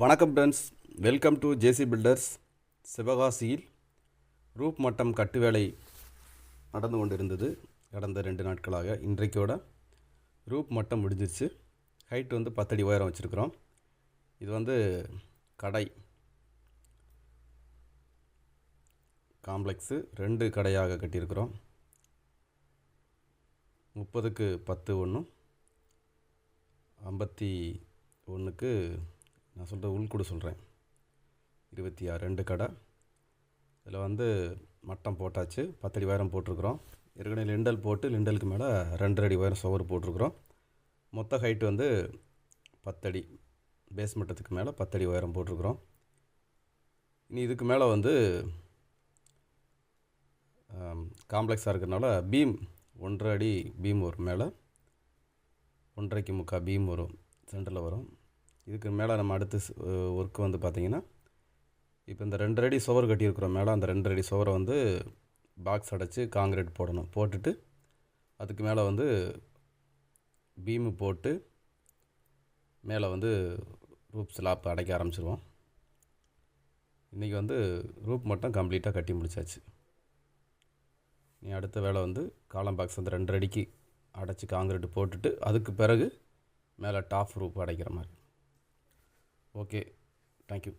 வணக்கம் friends welcome to J C builders சிவகாசியில் roof மட்டம் கட்டு வேலை நடந்து கொண்டிருந்தது. கடந்த ரெண்டு நாட்களாக இன்றைக்கோட ரூப் மட்டம் முடிஞ்சிருச்சு. ஹைட் வந்து பத்தடி உயரம் வச்சுருக்குறோம். இது வந்து கடை. காம்ப்ளெக்ஸு ரெண்டு கடையாக கட்டியிருக்கிறோம். முப்பதுக்கு பத்து ஒன்று ஐம்பத்தி ஒன்றுக்கு நான் சொல்கிற உள்கூடு சொல்கிறேன் இருபத்தி ஆறு ரெண்டு கடை. இதில் வந்து மட்டம் போட்டாச்சு பத்தடி உயரம் போட்டிருக்கிறோம். ஏற்கனவே லிண்டல் போட்டு லிண்டலுக்கு மேலே ரெண்டரை அடி உயரம் சுவர் போட்டிருக்கிறோம். மொத்த ஹைட் வந்து பத்தடி பேஸ் மட்டத்துக்கு மேலே பத்தடி உயரம் போட்டிருக்கிறோம். இனி இதுக்கு மேலே வந்து காம்ப்ளெக்ஸாக இருக்கிறனால பீம் ஒன்றரை அடி பீம் வரும் மேலே. ஒன்றரைக்கு முக்கால் பீம் வரும் சென்டரில் வரும். இதுக்கு மேலே நம்ம அடுத்து ஒர்க்கு வந்து பார்த்திங்கன்னா இப்போ இந்த ரெண்டரை அடி சுவர் கட்டியிருக்கிறோம். மேலே அந்த ரெண்டு அடி சுவரை வந்து பாக்ஸ் அடைச்சி காங்கிரீட் போடணும். போட்டுட்டு அதுக்கு மேலே வந்து பீமு போட்டு மேலே வந்து ரூப் ஸ்லாப் அடைக்க ஆரம்பிச்சிருவோம். இன்றைக்கி வந்து ரூப் மட்டும் கம்ப்ளீட்டாக கட்டி முடிச்சாச்சு. நீ அடுத்த வேலை வந்து காலம் பாக்ஸ் வந்து ரெண்டரை அடிக்கு அடைச்சி காங்கிரீட் போட்டுட்டு அதுக்கு பிறகு மேலே டாப் ரூப் அடைக்கிற மாதிரி. Okay thank you